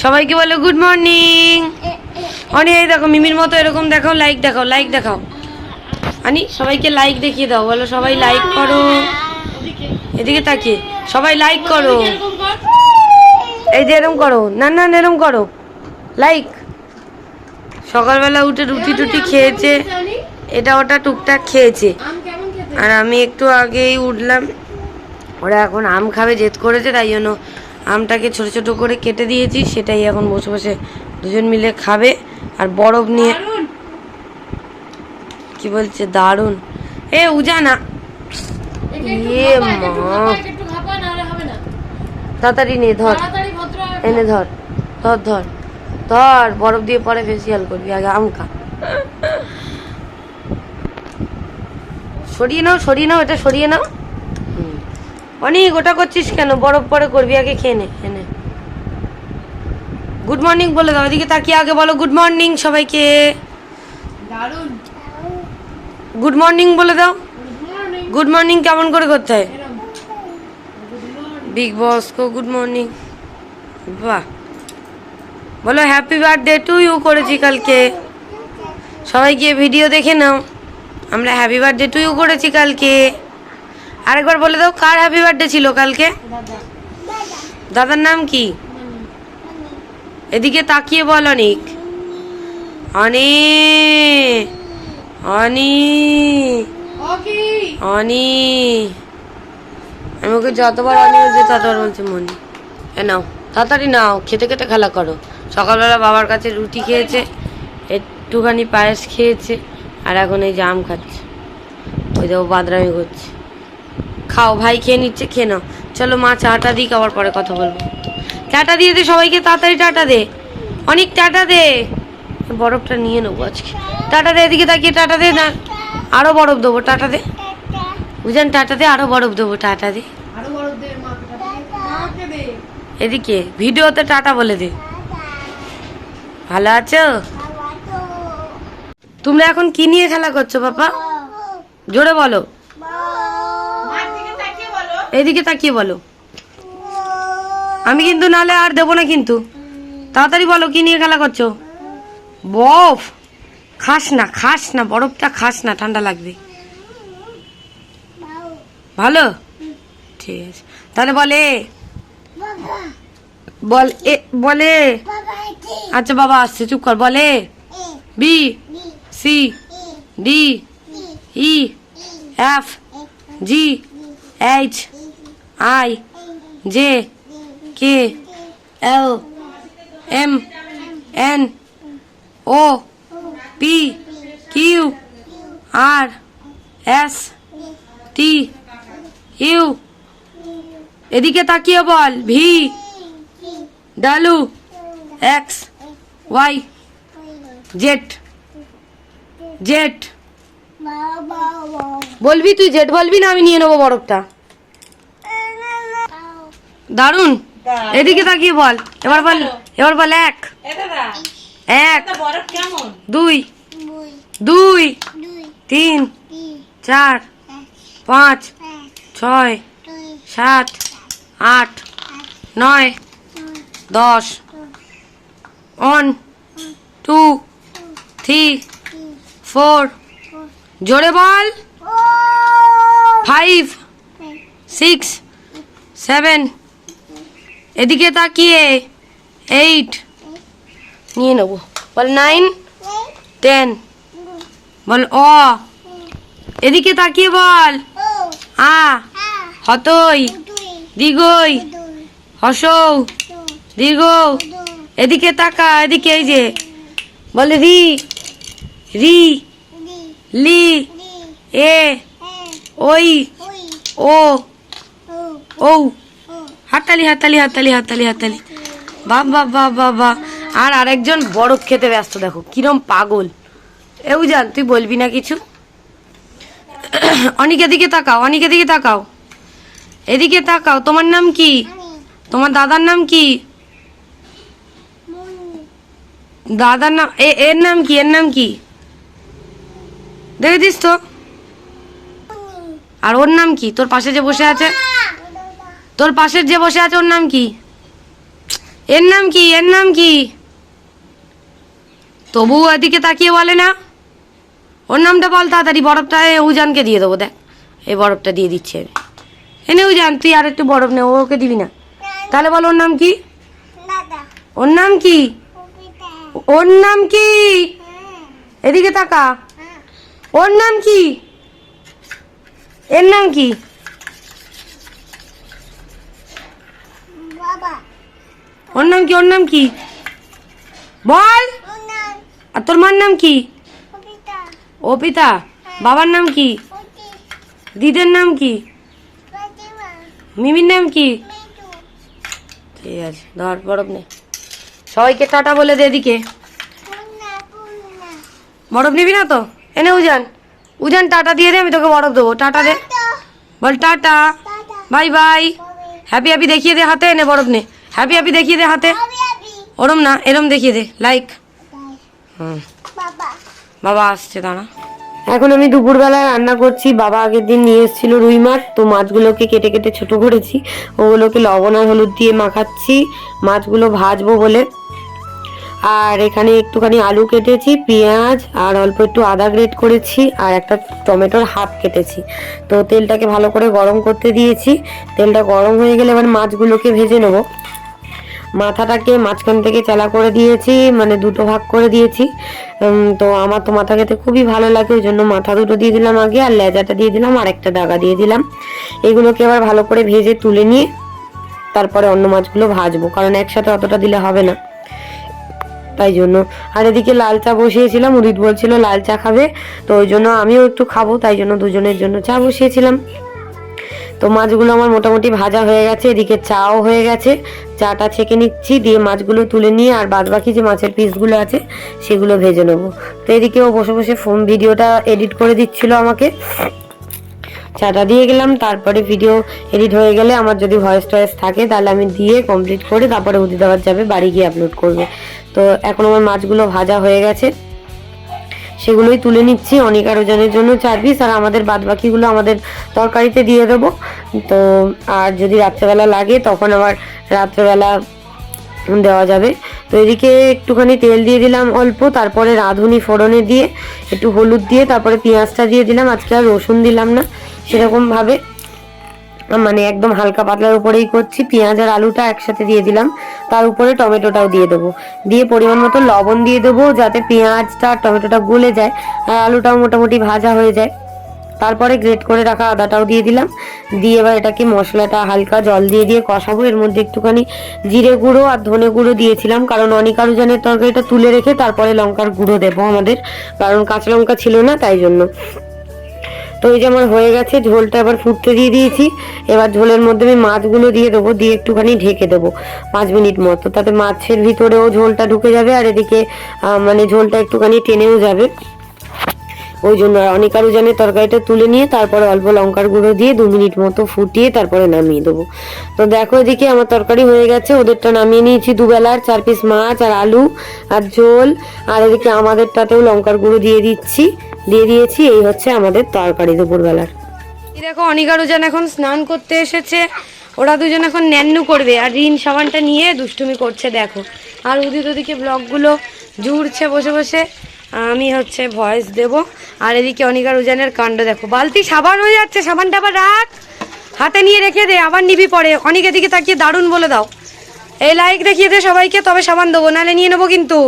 সবাইকে বলো good morning অনেক এই দেখো মিমির মতো এরকম দেখাও লাইক দেখাও লাইক দেখাও। আনি সবাইকে লাইক দেখিয়ে দাও বলো সবাই লাইক করো। এদিকে তাকিয়ে সবাই লাইক করো। এই যে এরম করো না না না, এরম করো। লাইক সকালবেলা উঠে রুটি টুটি খেয়েছে এটা ওটা টুকটাক খেয়েছে। আর আমি একটু আগেই উঠলাম ওরা এখন আম খাবে জেদ করেছে তাই জন্য আমটাকে ছোট ছোট করে কেটে দিয়েছি সেটাই এখন বসে বসে দুজন মিলে খাবে। আর বরফ নিয়ে কি বলছে? দারুণ। এ উজানা। এ মা। তাড়াতাড়ি নে ধর। এনে ধর। ধর ধর। ধর বরফ দিয়ে পরে ফেসিয়াল করবি আগে আম খা। সরিয়ে নাও সরিয়ে নাও এটা সরিয়ে নাও। অনেক ওটা করছিস কেন? বরফ পরে করবি আগে খেয়ে নে এনে গুড মর্নিং বলে দাও এদিকে তাকিয়ে আগে বলো গুড মর্নিং সবাইকে। দারুণ। গুড মর্নিং বলে দাও। গুড মর্নিং কেমন করে করতে হয়? বিগ বস কো গুড মর্নিং বাহ। বলো হ্যাপি বার্থডে টু ইউ করেছি কালকে। সবাই গিয়ে ভিডিও দেখে নাও। আমরা হ্যাপি বার্থডে টু ইউ করেছি কালকে। আরেকবার বলে দাও কার হ্যাপি বার্থডে ছিল কালকে? দাদার নাম কি? এদিকে তাকিয়ে বল অনেক। অনে অনি অনি। আমি ওকে যতবার অনি বলছি ততবার বলছে মনি। এ নাও তাড়াতাড়ি নাও খেতে খেতে খেলা করো। সকালবেলা বাবার কাছে রুটি খেয়েছে একটুখানি পায়েস খেয়েছে আর এখন এই জাম খাচ্ছে। ওই দেখো বাদরামি করছে। খাও ভাই খেয়ে নিচ্ছে খেয়ে নাও। চলো মা চাটা দিক আবার পরে কথা বলব। টাটা দিয়ে দে সবাইকে তাড়াতাড়ি টাটা দে। অনেক টাটা দে। বরফটা নিয়ে নেব আজকে। টাটা দে এদিকে তাকিয়ে টাটা দে না। আরও বরফ দেবো টাটা দে। বুঝলেন টাটা দে আরও বরফ দেবো টাটা দে। আরও বড় দে মাকে দে। এদিকে ভিডিওতে টাটা বলে দে। ভালো আছো? তোমরা এখন কি নিয়ে খেলা করছ বাবা জোরে বলো মার দিকে তাকিয়ে বলো এদিকে তাকিয়ে বলো। আমি কিন্তু নালে আর দেবো না কিন্তু। তাড়াতাড়ি বলো, কি নিয়ে খেলা করছ? বরফ খাস না খাস না, বরফটা খাস না, ঠান্ডা লাগবে। ভালো? ঠিক আছে। তাহলে বলে, বল, এ, বলে। আচ্ছা বাবা আসছে, চুপ কর। বলে, B, C, D, E, F, G, H I, J, K, L, M, N, O, P, Q, R, S, T, U. এদিকে তাকিয়ে বল, V, W, X, Y, Z. Z. বলবি তুই জেড বলবি না আমি নিয়ে নেব বরফটা? দারুণ এদিকে তাকিয়ে বল। এবার বল এবার বল এক। এক। দুই। দুই। তিন। চার। পাঁচ। ছয়। সাত। আট। নয়। দশ। ওয়ান। টু। থ্রি। ফোর। জোরে বল। ফাইভ। সিক্স। সেভেন। এদিকে তাকিয়ে। এইট নিয়ে নেব। বল নাইন টেন বল অ। এদিকে তাকিয়ে বল। আ। হতই। দিগই। হসৌ। দীর্ঘ এদিকে তাকা, এদিকে এই যে। বলে রি। রি। লি। এ। ওই। ও। ও হাততালি হাততালি হাততালি হাততালি হাততালি। বাহ বাহ বাহ বাহ বাহ আর আরেকজন বরফ খেতে ব্যস্ত, দেখো, কিরম পাগল। এও জান তুই বলবি না কিছু? অনেক এদিকে তাকাও অনেক এদিকে তাকাও। এদিকে তাকাও, তোমার নাম কি? তোমার দাদার নাম কি? দাদার নাম এর নাম কি? এর নাম কি? দেখেছিস তো? আর ওর নাম কি? তোর পাশে যে বসে আছে? তোর পাশের যে বসে আছে ওর নাম কি? এর নাম কি? এর নাম কি? তবু এদিকে তাকিয়ে বলে না। ওর নামটা বল তাড়াতাড়ি বরফটা এ উজানকে দিয়ে দেবো দেখ। এই বরফটা দিয়ে দিচ্ছি। আমি এনে উজান তুই আর একটু বরফ নে ওকে দিবি না। তাহলে বল ওর নাম কি? ওর নাম কি? ওর নাম কি? এদিকে তাকা। ওর নাম কি? এর নাম কি? ওর নাম কি ওর নাম কি? বল। আর তোর মার নাম কি? অপিতা। বাবার নাম কি? দিদের নাম কি? মিমির নাম কি? ঠিক আছে ধর বরফ নে। সবাইকে টাটা বলে দে এদিকে। বরফ নিবি না তো? এনে উজান। উজান টাটা দিয়ে দে আমি তোকে বরফ দেবো। টাটা দে। বল tata. Bye bye. Happy happy দেখিয়ে দে হাতে এনে বরফ নে। হ্যাপি হ্যাপি দেখিয়ে দে হাতে। ওরম না এরম দেখিয়ে দে লাইক হুম। বাবা। আসছে দাঁড়া। এখন আমি দুপুরবেলায় রান্না করছি বাবা আগের দিন নিয়ে এসেছিল রুই মাছ তো মাছগুলোকে কেটে কেটে ছোট করেছি। ওগুলোকে লবণ আর হলুদ দিয়ে মাখাচ্ছি মাছগুলো ভাজবো বলে। আর এখানে একটুখানি আলু কেটেছি পেঁয়াজ আর অল্প একটু আদা গ্রেট করেছি আর একটা টমেটোর হাফ কেটেছি। তো তেলটাকে ভালো করে গরম করতে দিয়েছি। তেলটা গরম হয়ে গেলে এবার মাছগুলোকে ভেজে নেব। মাথাটাকে মাঝখান থেকে চালা করে দিয়েছি মানে দুটো ভাগ করে দিয়েছি। তো আমার তো মাথা খেতে খুবই ভালো লাগে, ওই জন্য মাথা দুটো দিয়ে দিলাম আগে, আর লেজাটা দিয়ে দিলাম আর একটা দাগা দিয়ে দিলাম। এগুলোকে আবার ভালো করে ভেজে তুলে নিয়ে তারপরে অন্য মাছগুলো ভাজবো, কারণ একসাথে অতটা দিলে হবে না। তাই জন্য। আর এদিকে লাল চা বসিয়েছিলাম, উদিত বলছিল লাল চা খাবে, তো ওই জন্য আমিও একটু খাব, তাই জন্য দুজনের জন্য চা বসিয়েছিলাম। তো মাছগুলো আমার মোটামুটি ভাজা হয়ে গেছে, এদিকে চাও হয়ে গেছে। চাটা ছেঁকে নিচ্ছি, দিয়ে মাছগুলো তুলে নিয়ে আর বাদ বাকি যে মাছের পিসগুলো আছে, সেগুলো ভেজে নেব। তো এদিকেও বসে বসে ফোন ভিডিওটা এডিট করে দিচ্ছিল আমাকে। চাটা দিয়ে গেলাম, তারপরে ভিডিও এডিট হয়ে গেলে আমার যদি ভয়েস টয়েস থাকে, তাহলে আমি দিয়ে কমপ্লিট করে তারপরে উদিত আবার যাবে, বাড়ি গিয়ে আপলোড করবে। তো এখন আমার মাছগুলো ভাজা হয়ে গেছে। সেগুলোই তুলে নিচ্ছি। অনেক আরও জনের জন্য চার পিস আর আমাদের বাদ বাকিগুলো আমাদের তরকারিতে দিয়ে দেবো। তো, আর যদি রাত্রেবেলা লাগে, তখন আবার রাত্রেবেলা দেওয়া যাবে। তো এদিকে একটুখানি তেল দিয়ে দিলাম অল্প, তারপরে রাঁধুনি ফোড়নে দিয়ে, একটু হলুদ দিয়ে, তারপরে পেঁয়াজটা দিয়ে দিলাম। আজকে আর রসুন দিলাম না, সেরকমভাবে। মানে একদম হালকা পাতলার উপরেই করছি, পেঁয়াজ আর আলুটা একসাথে দিয়ে দিলাম। তার উপরে টমেটোটাও দিয়ে দেবো। দিয়ে পরিমাণ মতো লবণ দিয়ে দেবো যাতে পেঁয়াজটা আর টমেটোটা গলে যায় আর আলুটাও মোটামুটি ভাজা হয়ে যায়। তারপরে গ্রেট করে রাখা আদাটাও দিয়ে দিলাম। দিয়ে এবার এটাকে মশলাটা হালকা জল দিয়ে দিয়ে কষাবো। এর মধ্যে একটুখানি জিরে গুঁড়ো আর ধনে গুঁড়ো দিয়েছিলাম, কারণ অনেক আলুজানের তরকারিটা তুলে রেখে তারপরে লঙ্কার গুঁড়ো দেবো আমাদের, কারণ কাঁচা লঙ্কা ছিল না তাই জন্য। তো এই যে আমার হয়ে গেছে, ঝোলটা আবার ফুটতে দিয়ে দিয়েছি। এবার ঝোলের মধ্যে আমি মাছগুলো দিয়ে দেবো, দিয়ে একটুখানি ঢেকে দেবো, পাঁচ মিনিট মতো। তাতে মাছের ভিতরেও ঝোলটা ঢুকে যাবে আর এদিকে মানে ঝোলটা একটুখানি টেনেও যাবে। ওই জন্য আর অনেক আরও জানে তরকারিটা তুলে নিয়ে, তারপরে অল্প লঙ্কার গুঁড়ো দিয়ে দু মিনিট মতো ফুটিয়ে তারপরে নামিয়ে দেবো। তো দেখো এদিকে আমার তরকারি হয়ে গেছে, ওদেরটা নামিয়ে নিয়েছি দুবেলার চার পিস মাছ, আর আলু, আর ঝোল, আর এদিকে আমাদেরটাতেও লঙ্কার গুঁড়ো দিয়ে দিচ্ছি। দিয়ে দিয়েছি, এই হচ্ছে আমাদের তরকারি দুপুরবেলার। দেখো, অনিকা রোজান এখন স্নান করতে এসেছে। ওরা দুজন এখন ন্যান্নু করবে, আর ঋণ সাবানটা নিয়ে দুষ্টুমি করছে, দেখো। আর উদিত ওদিকে ব্লগগুলো জুড়ছে বসে বসে। আমি হচ্ছে ভয়েস দেব। আর এদিকে অনিকা রোজানের কাণ্ড, দেখো। বালতি সাবান হয়ে যাচ্ছে, সাবানটা আবার রাখ। হাতে নিয়ে রেখে দে, আবার নিবি পরে। অনেক এদিকে তাকিয়ে দারুণ বলে দাও। এই লাইক দেখিয়ে দে সবাইকে, তবে সাবান দেবো, নাহলে নিয়ে নেব কিন্তু।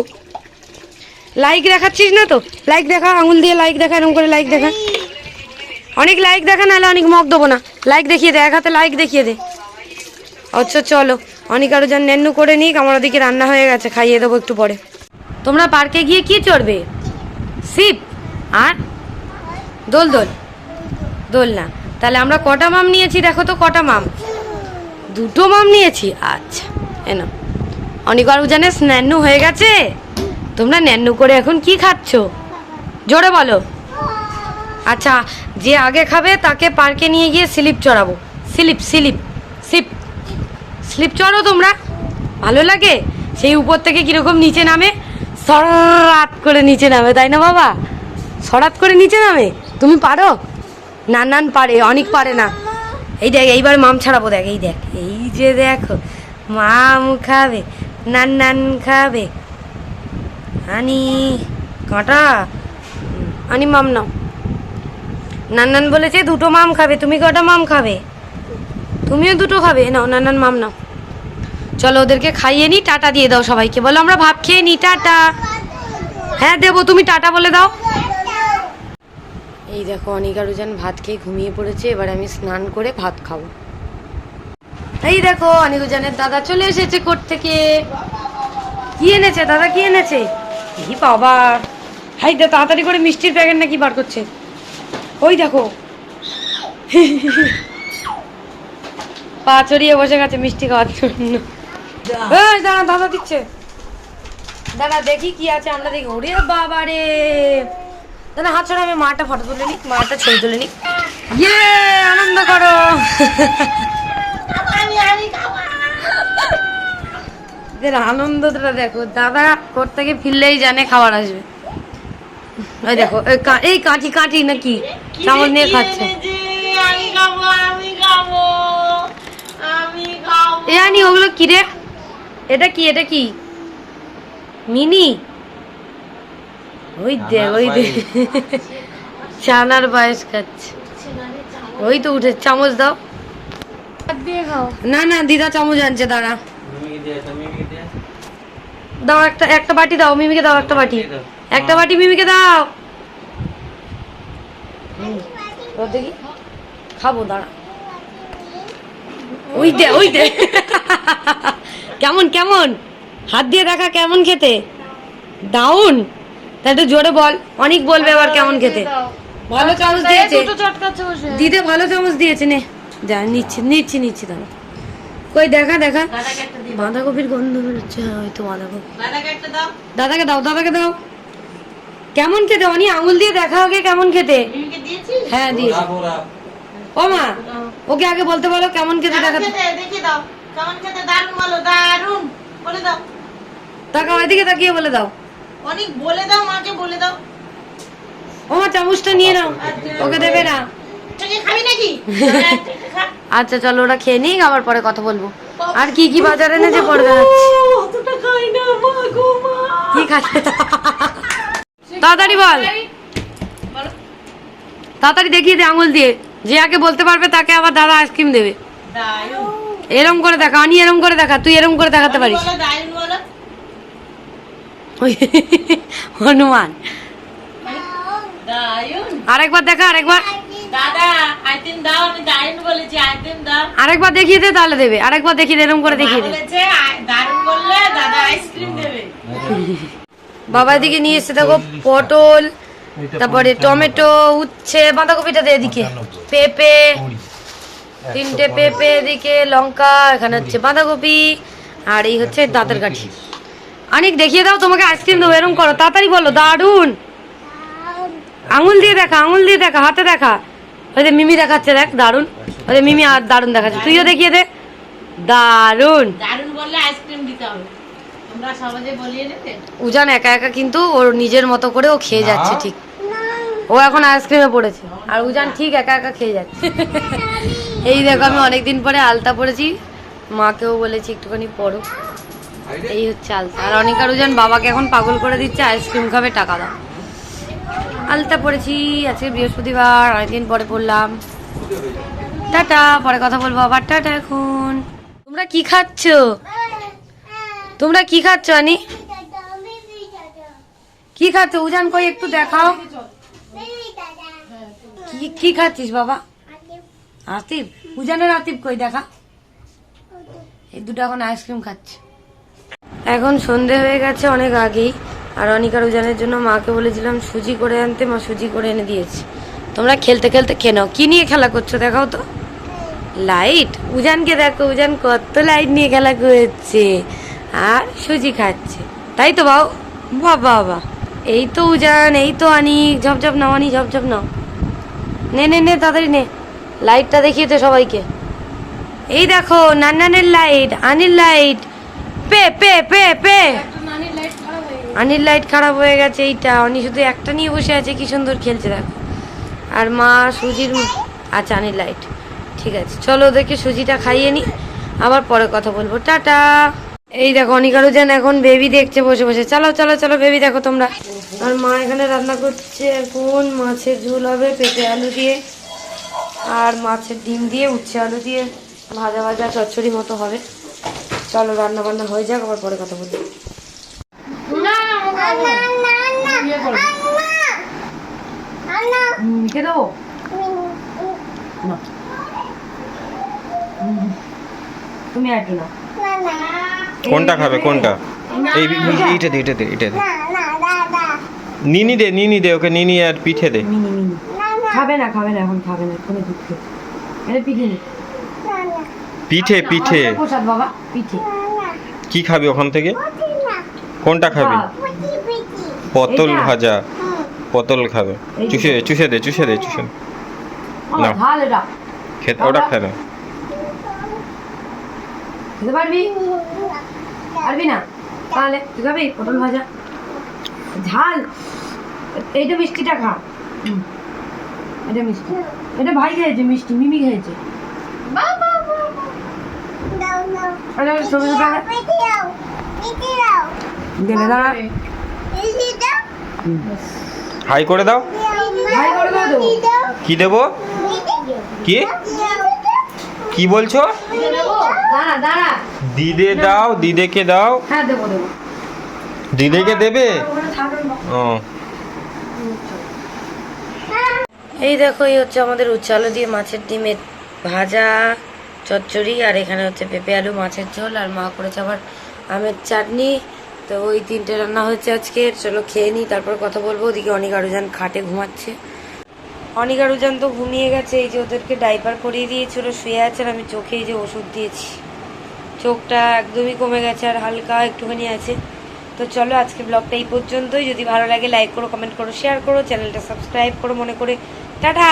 লাইক দেখাচ্ছিস না তো? লাইক দেখা, আঙুল দিয়ে লাইক দেখা এরকম করে লাইক দেখা। অনেক লাইক দেখা, নাহলে অনেক মগ দেবো না। লাইক দেখিয়ে দে, এক হাতে লাইক দেখিয়ে দে। আচ্ছা চলো, অনেক আরও যেন নেন্নু করে নিক, আমার ওদিকে রান্না হয়ে গেছে, খাইয়ে দেবো একটু পরে। তোমরা পার্কে গিয়ে কি চড়বে? সিপ আর? দোল দোল? দোল না। তাহলে আমরা কটা মাম নিয়েছি? দেখো তো, কটা মাম। দুটো মাম নিয়েছি। আচ্ছা এনো অনেক আরও জানে স্ন্যান্নু হয়ে গেছে? তোমরা ন্যান্ন করে এখন কি খাচ্ছ? জোরে বলো। আচ্ছা যে আগে খাবে তাকে পার্কে নিয়ে গিয়ে slip চড়াবো। Slip slip slip. Slip চড়ো তোমরা। ভালো লাগে? সেই উপর থেকে কীরকম নিচে নামে? সরাত করে নিচে নামে, তাই না বাবা? সরাত করে নিচে নামে? তুমি পারো? না নান পারে, অনেক পারে না। এই দেখ, এইবার মাম ছাড়াবো, দেখ, এই দেখ, এই যে দেখো, মাম খাবে, নান নান খাবে। আনি কাঁটা আনি মাম নাও। নান নান বলেছে, দুটো মাম খাবে, তুমি কটা মাম খাবে? তুমিও দুটো খাবে। নাও নান নান মাম নাও। চলো ওদেরকে খাইয়ে নি, টাটা দিয়ে দাও সবাইকে। বলো, আমরা ভাত খেয়ে নি, টাটা। হ্যাঁ দেবো, তুমি টাটা বলে দাও। এই দেখো, অনিকা রুজান ভাত খেয়ে ঘুমিয়ে পড়েছে। এবার আমি স্নান করে ভাত খাব। এই দেখো অনিকুজানের দাদা চলে এসেছে কোর্ট থেকে কি এনেছে, দাদা, কি এনেছে? এই বাবা। হাই দে তাড়াতাড়ি করে মিষ্টির প্যাকেট নাকি বার করছে। ওই দেখো। পা চড়িয়ে বসে গেছে মিষ্টি খাওয়ার জন্য। দাঁড়া দাদা দিচ্ছে। দাদা দেখি কি আছে আমরা দেখি। ওরে বাবা রে দাদা হাত ছড়া আমি মাটা ফটো তুলে নি মাটা ছবি তুলে নি ইয়ে আনন্দ করো। এদের আনন্দটা দেখো। দাদা কোর থেকে ফিরলেই জানে খাবার আসবে। ওই দেখো এই কাঠি কাঠি নাকি? চামচ নিয়ে খাচ্ছে। এ আনি ওগুলো কি রে? এটা কি এটা কি? মিনি? ওই দে ওই দে। চানার পায়েস খাচ্ছে। ওই তো উঠে চামচ দাও। না না দিদা চামচ আনছে দাঁড়া। দাও একটা একটা বাটি দাও মিমিকে দাও একটা বাটি। একটা বাটি মিমিকে দাও। দাও দেখি। খাব দাঁড়া। ওই দে ওই দে। কেমন কেমন? হাত দিয়ে দেখা কেমন খেতে? দাউন তা একটু জোরে বল। অনেক বলবে আবার কেমন খেতে। ভালো চামচ দিয়েছে। দিতে ভালো চামচ দিয়েছে নে। যা নিচ্ছি নিচ্ছি নিচ্ছি দাঁড়া। কই দেখা দেখা। বাঁধাকপির গন্ধ বেরোচ্ছে হ্যাঁ ওই তো বাঁধাকপি। দাদাকে দাও। দাদাকে দাও দাদাকে দাও। কেমন খেতে? অনি আঙুল দিয়ে দেখা ওকে কেমন খেতে? হ্যাঁ দিয়েছি ও মা ওকে আগে বলতে বলো কেমন খেতে দাও। কেমন খেতে? দারুণ বলো দারুণ বলে দাও। তাকাও এদিকে তাকিয়ে বলে দাও। অনেক বলে দাও মাকে বলে দাও। ও মা চামচটা নিয়ে নাও। ওকে দেবে না। খাবি নাকি। আচ্ছা চলো ওরা খেয়ে নিক, আবার পরে কথা বলব। আর কি কি বাজার এনেছে পরে কি খাচ্ছে তাড়াতাড়ি বল। তাড়াতাড়ি দেখিয়ে দে আঙুল দিয়ে। যে আগে বলতে পারবে, তাকে আবার দাদা আইসক্রিম দেবে। এরম করে দেখা আমি এরম করে দেখা, তুই এরম করে দেখাতে পারিস। হনুমান। আরেকবার দেখা, আরেকবার। আরেকবার দেখিয়ে দে তাহলে দেবে। আরেকবার দেখিয়ে দে এরম করে দেখিয়ে দে। বলেছে আই- দারুণ বললে দাদা আইসক্রিম দেবে। বাবা এদিকে নিয়ে এসছে দেখো পটল তারপরে টমেটো উচ্ছে বাঁধাকপিটা দে এদিকে। পেঁপে তিনটে পেঁপে এদিকে লঙ্কা এখানে হচ্ছে বাঁধাকপি আর এই হচ্ছে দাঁতের কাঠি। অনেক দেখিয়ে দাও তোমাকে আইসক্রিম দেবো এরকম করো। তাড়াতাড়ি বলো দারুণ আঙুল দিয়ে দেখা আঙুল দিয়ে দেখা হাতে দেখা। ওই যে মিমি দেখাচ্ছে দেখ দারুণ ওই যে মিমি আর দারুণ দেখাচ্ছে। তুইও দেখিয়ে দে। দারুণ দারুণ বললে আইসক্রিম দিতে হবে। উজান একা একা কিন্তু ওর নিজের মতো করে ও খেয়ে যাচ্ছে ঠিক। ও এখন আইসক্রিমে পড়েছে। আর উজান ঠিক একা একা খেয়ে যাচ্ছে। এই দেখো আমি অনেকদিন পরে আলতা পড়েছি মাকেও বলেছি একটুখানি পড়ো এই হচ্ছে আলতা। আর অনিকার উজান বাবাকে এখন পাগল করে দিচ্ছে আইসক্রিম খাবে টাকা দাও। আলতা পড়েছি, আজকে বৃহস্পতিবার, অনেকদিন পরে পড়লাম। টাটা, পরে কথা বলব আবার। টাটা এখন। তোমরা কি খাচ্ছ? তোমরা কি খাচ্ছ, আনি? কি খাচ্ছ? উজান কই, একটু দেখাও। কি কি খাচ্ছিস বাবা? আতিফ? উজানের আতিফ কই, দেখা। এই দুটো এখন আইসক্রিম খাচ্ছে। এখন সন্ধে হয়ে গেছে অনেক আগেই। আর অনিকার উজানের জন্য মাকে বলেছিলাম, সুজি করে আনতে, মা সুজি করে এনে দিয়েছে। তোমরা খেলতে খেলতে খেয়ে নাও। কি নিয়ে খেলা করছ দেখাও তো। লাইট? উজানকে দেখো, উজান কত লাইট নিয়ে খেলা করছে। আর সুজি খাচ্ছে। তাই তো বাউ? বাবা বাবা এই তো উজান, এই তো আনি ঝপঝপ নাও আনি ঝপঝপ নাও। নে নে নে, তাড়াতাড়ি নে। লাইটটা দেখিয়ে তো সবাইকে। এই দেখো, নান্নানের লাইট, আনির লাইট। পে পে পে পে। আনির লাইট খারাপ হয়ে গেছে, এইটা। অনি শুধু একটা নিয়ে বসে আছে, কি সুন্দর খেলছে দেখো। আর মা সুজির আচ্ছা আনির লাইট ঠিক আছে, চলো ওদেরকে সুজিটা খাইয়ে নি। আবার পরে কথা বলব। টাটা। এই দেখো অনিকারু যেন এখন বেবি দেখছে বসে বসে। চলো চলো চলো বেবি দেখো তোমরা। আর মা এখানে রান্না করছে এখন মাছের ঝোল হবে পেঁপে আলু দিয়ে। আর মাছের ডিম দিয়ে উচ্ছে আলু দিয়ে। ভাজা ভাজা চচ্চড়ি মতো হবে। চলো রান্না বান্না হয়ে যাক, আবার পরে কথা বলব। দেবো? না। তুমি আর না কোনটা খাবে কোনটা? এই এইটা দে এটা দে এটা দে। নিনি দে নিনি দে ওকে নিনি আর পিঠে দে। খাবে না খাবে না এখন খাবে না কোনো দুধ খেয়ে। এটা পিঠে নে পিঠে পিঠে। প্রসাদ বাবা পিঠে। কি খাবি ওখান থেকে? কোনটা খাবি। পটল ভাজা। পটল খাবে। চুষে চুষে দে চুষে দে চুষে না। খেতে ওটা খাবে। খেতে পারবি? পারবি না? তাহলে তুই খাবি? পটল ভাজা। ঝাল। এইটা মিষ্টিটা খা। এটা মিষ্টি। এটা ভাই খেয়েছে মিষ্টি। মিমি খেয়েছে। দুটো গেলে দাঁড়া হাই করে দাও ভাই করে দাও। কি দেবো? কি? কি বলছো? দিদে দাও দিদেকে দাও। হ্যাঁ দেবো দেবো। দিদেকে দেবে? থাকবে না। ও। এই দেখো এই হচ্ছে আমাদের উচ্চালো দিয়ে মাছের ডিমের ভাজা চচ্চড়ি আর এখানে হচ্ছে পেঁপে আলু মাছের ঝোল আর মা করেছে আবার আমের চাটনি। তো ওই তিনটে রান্না হচ্ছে আজকে, চলো খেয়ে নিই, তারপর কথা বলব। ওদিকে অনেক আরুজান খাটে ঘুমাচ্ছে। অনেক আরুজান তো ঘুমিয়ে গেছে, এই যে ওদেরকে ডাইপার পরিয়ে দিয়েছিল শুয়ে আছে আর আমি চোখে এই যে ওষুধ দিয়েছি। চোখটা একদমই কমে গেছে আর হালকা একটুখানি আছে। তো চলো আজকে ব্লগটা এই পর্যন্তই। যদি ভালো লাগে লাইক করো কমেন্ট করো শেয়ার করো, চ্যানেলটা সাবস্ক্রাইব করো, মনে করে। টাটা!